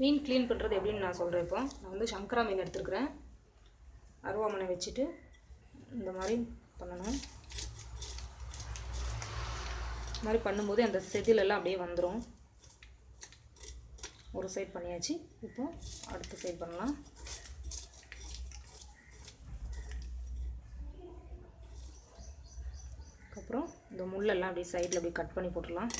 மீன் clean பண்ணுறது எப்படின்னு நான் சொல்கிறேன் இப்போ. நான் வந்து சங்கரா மீன் எடுத்துருக்குறேன். அருவாமனை வச்சுட்டு இந்த மாதிரி பண்ணணும். இந்த மாதிரி பண்ணும்போது அந்த செதிலெல்லாம் அப்படியே வந்துடும் ஒரு சைட் பண்ணியாச்சு. இப்போ அடுத்த சைட் பண்ணலாம். அதுக்கப்புறம் இந்த முள்ளெல்லாம் அப்படியே சைடில் அப்படியே கட் பண்ணி போட்டுடலாம்.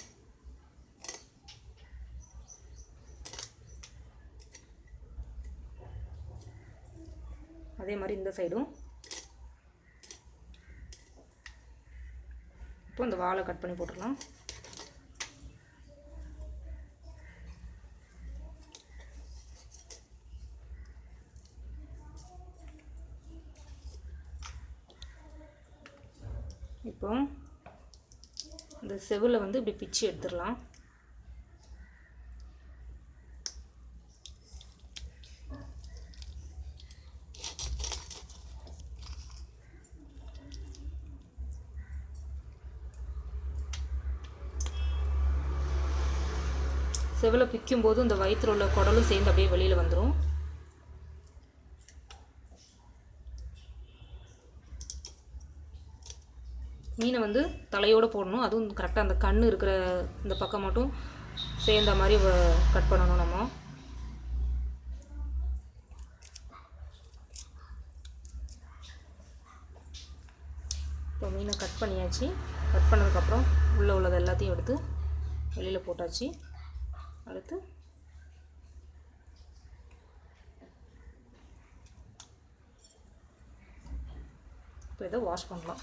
அதே மாதிரி இந்த சைடும் இப்போ இந்த வாழை கட் பண்ணி போட்டுடலாம். இப்போ இந்த செவில் வந்து இப்படி பிச்சு எடுத்துடலாம். செவில் பிக்கும்போது இந்த வயிற்றில் உள்ள குடலும் சேர்ந்து அப்படியே வெளியில் வந்துடும் மீனை வந்து தலையோடு போடணும். அதுவும் கரெக்டாக அந்த கண் இருக்கிற இந்த பக்கம் மட்டும் சேர்ந்த மாதிரி கட் பண்ணணும் நம்ம. இப்போ மீனை கட் பண்ணியாச்சு. கட் பண்ணதுக்கப்புறம் உள்ளே உள்ளது எல்லாத்தையும் எடுத்து வெளியில் போட்டாச்சு. அடுத்து? இப்போ இதை வாஷ் பண்ணலாம்.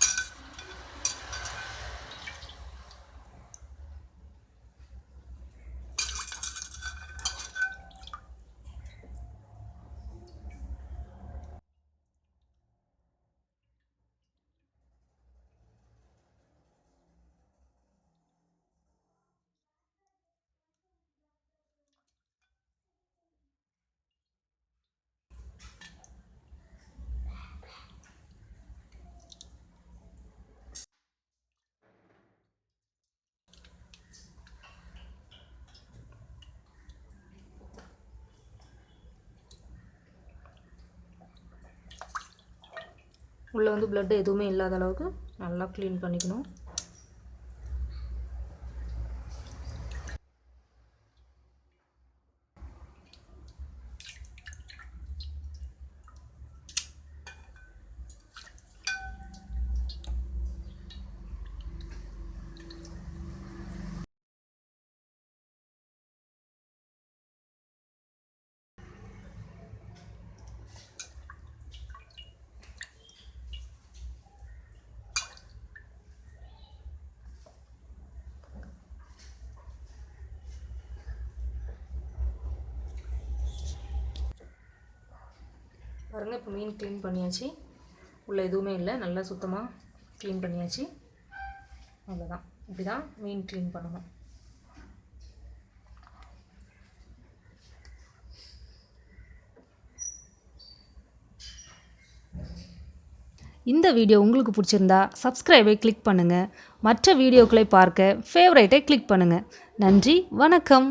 உள்ளே வந்து ப்ளட்டு எதுவுமே இல்லாத அளவுக்கு நல்லா க்ளீன் பண்ணிக்கணும். பாருங்கள் இப்போ மீன் க்ளீன் பண்ணியாச்சு. உள்ளே எதுவுமே இல்லை நல்லா சுத்தமாக க்ளீன் பண்ணியாச்சு. அவ்வளோதான் இப்படி தான் மீன் க்ளீன் பண்ணணும். இந்த வீடியோ உங்களுக்கு பிடிச்சிருந்தா சப்ஸ்கிரைபை கிளிக் பண்ணுங்கள் மற்ற வீடியோக்களை பார்க்க ஃபேவரைட்டை கிளிக் பண்ணுங்கள் நன்றி வணக்கம்.